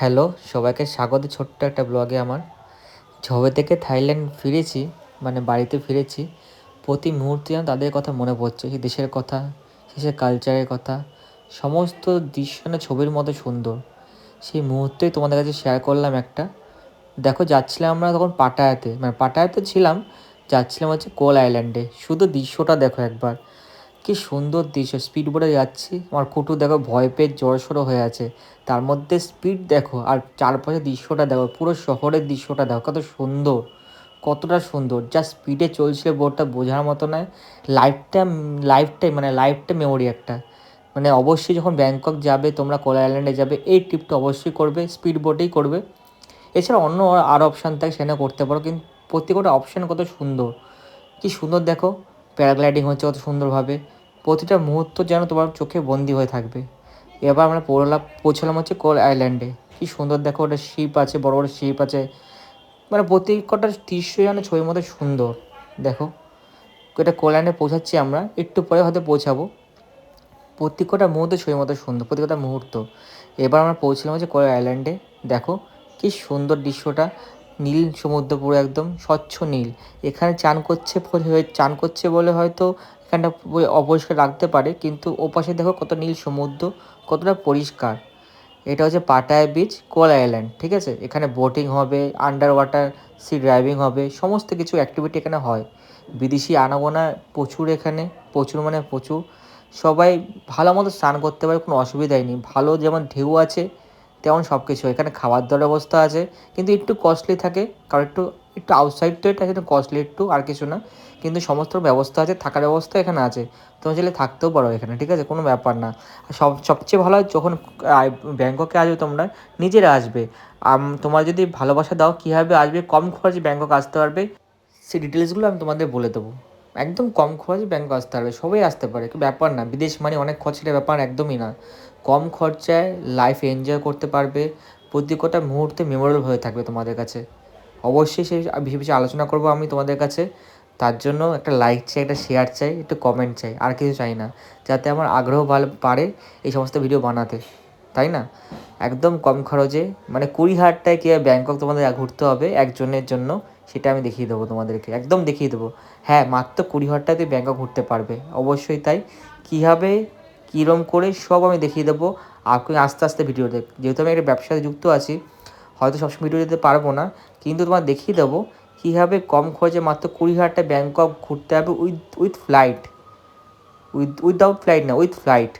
Hello, সবাইকে স্বাগত ছোট্ট একটা ব্লগে আমার। ঝবে থেকে থাইল্যান্ড ফিরেছি মানে বাড়িতে ফিরেছি। প্রতি মুহূর্তে যেন তাদের কথা মনে পড়ছে সেই দেশের কথা, সে কালচারের কথা। সমস্ত দৃশ্য না ছবির মতো সুন্দর। সেই মুহূর্তেই তোমাদের কাছে শেয়ার করলাম একটা। দেখো, যাচ্ছিলাম আমরা তখন পাটায়াতে মানে পাটায়াতে ছিলাম, যাচ্ছিলাম হচ্ছে কোল আইল্যান্ডে। শুধু দৃশ্যটা দেখো একবার। কি সুন্দর দৃশ্য। স্পিড বোটে যাচ্ছি। আমার কুটু দেখো ভয় পেয়ে জড়সড়ো হয়ে আছে। তার মধ্যে স্পিড দেখো আর চারপাশে দৃশ্যটা দেখো। পুরো শহরের দৃশ্যটা দেখো। কত সুন্দর, কতটা সুন্দর। যা স্পিডে চলছে বোটটা বোঝার মতো নয়। লাইফটা লাইফটাই মানে লাইফটা মেমোরি একটা। মানে অবশ্যই যখন ব্যাংকক যাবে, তোমরা কোলা আইল্যান্ডে যাবে, এই ট্রিপটা অবশ্যই করবে। স্পিড বোটেই করবে। এছাড়া অন্য আর অপশান থাকে, সেখানে করতে পারো। কিন্তু প্রত্যেকটা অপশান কত সুন্দর। কি সুন্দর দেখো। প্যারাগ্লাইডিং হচ্ছে কত সুন্দরভাবে। প্রতিটা মুহূর্ত যেন তোমার চোখে বন্দি হয়ে থাকবে। এবার আমরা পড়লাম পৌঁছলাম হচ্ছে কোল আইল্যান্ডে। কি সুন্দর দেখো ওটা শিপ আছে, বড় বড় শিপ আছে। মানে প্রত্যেকটা দৃশ্য যেন ছবির মতো সুন্দর। দেখো, এটা কোল আইল্যান্ডে পৌঁছাচ্ছি আমরা, একটু পরে হয়তো পৌঁছাবো। প্রত্যেকটা মুহূর্ত ছবির মতো সুন্দর প্রত্যেকটা মুহূর্ত। এবার আমরা পৌঁছলাম হচ্ছে কোল আইল্যান্ডে। দেখো, কি সুন্দর দৃশ্যটা। নীল সমুদ্র পুরো একদম স্বচ্ছ নীল। এখানে চান করছে চান করছে বলে হয়তো এখানটা অপরিষ্কার রাখতে পারে, কিন্তু ওপাশে দেখো কত নীল সমুদ্র, কতটা পরিষ্কার। এটা হচ্ছে পাটায়া বিচ কোল আইল্যান্ড ঠিক আছে? এখানে বোটিং হবে আন্ডার ওয়াটার সি ড্রাইভিং হবে, সমস্ত কিছু অ্যাক্টিভিটি এখানে হয়। বিদেশি আনাগোনা প্রচুর এখানে, প্রচুর মানে প্রচুর। সবাই ভালো মতো স্নান করতে পারে, কোনো অসুবিধাই নেই। ভালো যেমন ঢেউ আছে তেমন সব কিছু এখানে খাবার দাবার ব্যবস্থা আছে, কিন্তু একটু কস্টলি থাকে, কারণ একটু একটু আউটসাইড তো এটা একটু কস্টলি একটু, আর কিছু না, কিন্তু সমস্ত ব্যবস্থা আছে, থাকার ব্যবস্থা এখানে আছে তুমি চাইলে থাকতেও পারো এখানে, ঠিক আছে, কোনো ব্যাপার না সব, সবচেয়ে ভালো হয় যখন ব্যাংককে আসবে তোমরা, নিজেরা আসবে তোমার যদি ভালোবাসা দাও, কীভাবে আসবে, কম খরচে ব্যাংকক আসতে পারবে, সেই ডিটেলসগুলো আমি তোমাদের বলে দেবো। একদম কম খরচে ব্যাংকক আসতে পারবে, সবাই আসতে পারে ব্যাপার না, বিদেশ মানে অনেক খরচের ব্যাপার একদমই না। কম খরচায় লাইফ এনজয় করতে পারবে, প্রত্যেকটা মুহূর্তে মেমোরেবল হয়ে থাকবে তোমাদের কাছে। অবশ্যই সেই বেশি আলোচনা করব আমি তোমাদের কাছে, তার জন্য একটা লাইক চাই, একটা শেয়ার চাই, একটু কমেন্ট চাই, আর কিছু চাই না, যাতে আমার আগ্রহ ভালো পারে এই সমস্ত ভিডিও বানাতে। তাই না? একদম কম খরচে। মানে কুড়ি হাজারটায় কীভাবে ব্যাংকক তোমাদের ঘুরতে হবে একজনের জন্য? সেটা আমি দেখিয়ে দেবো তোমাদেরকে। একদম দেখিয়ে দেবো। হ্যাঁ মাত্র কুড়ি হাজারটায় তুই ব্যাংকক ঘুরতে পারবে। অবশ্যই তাই। কীভাবে, কীরম করে সব আমি দেখিয়ে দেবো। আপনি আস্তে আস্তে ভিডিও দেখ। যেহেতু আমি একটা ব্যবসায় যুক্ত আছি, হয়তো সবসময় ভিডিও দিতে পারব না। কিন্তু তোমার দেখিয়ে দেবো কীভাবে কম খরচে মাত্র কুড়ি হাজারটা ব্যাংকক ঘুরতে হবে with with flight with without flight না উইথ ফ্লাইট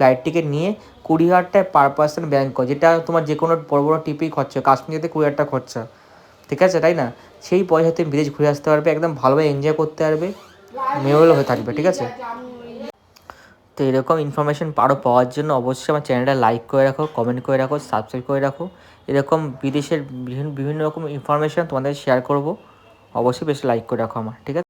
ফ্লাইট টিকিট নিয়ে কুড়ি হাজার টাকা পার পার্সন ব্যাংকক যেটা তোমার যে কোনো বড়ো বড়ো টিপেই খরচা কাশ্মীর যেতে কুড়ি হাজার টাকা খরচা, ঠিক আছে, তাই না? সেই পয়সা তুমি বিদেশ ঘুরে আসতে পারবে, একদম ভালোভাবে এনজয় করতে পারবে মেমোরেবল হয়ে থাকবে, ঠিক আছে? তো এরকম ইনফরমেশান আরও পাওয়ার জন্য অবশ্যই আমার চ্যানেলটা লাইক করে রাখো কমেন্ট করে রাখো সাবস্ক্রাইব করে রাখো। এরকম বিদেশের বিভিন্ন বিভিন্ন রকম ইনফরমেশান তোমাদের শেয়ার করব, অবশ্যই বেশি লাইক করে রাখো আমার, ঠিক আছে?